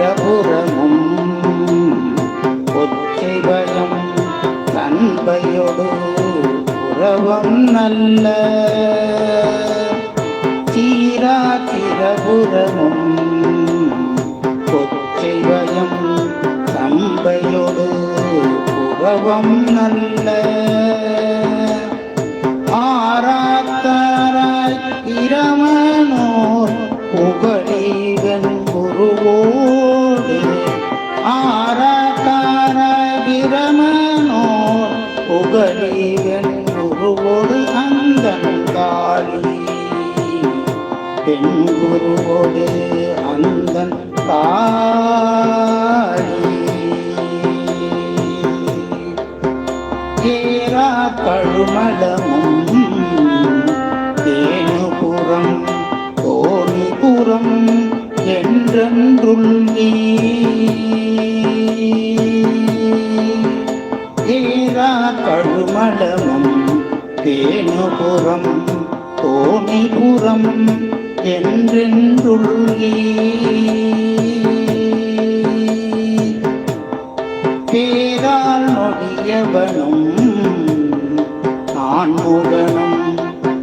மலபுறமும் கொச்சை பயம் தன்பையொடு உறவம் நல்ல. தீரா திரபுறமும் கொச்சை பயம் தம்பையொடு உறவம் நல்ல. ஆராத்தாராய் இரம புகழீகன் குருவோடு அந்தன் பெண் குருவோடு அந்தன் காளி ஏரா கழுமலமும் தேனுபுரம் தோணிபுரம் என்றென்றுள்ளி நீரா கழுமலமும் தேனுபுறம் தோணிபுறம் என்றென்றுள்ளி. பேரால் நொடியவனும் நான்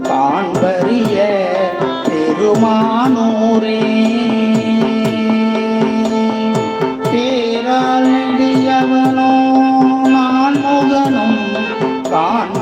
காண்பறிய பெருமானூரே. பேரால் நெடியவனோ God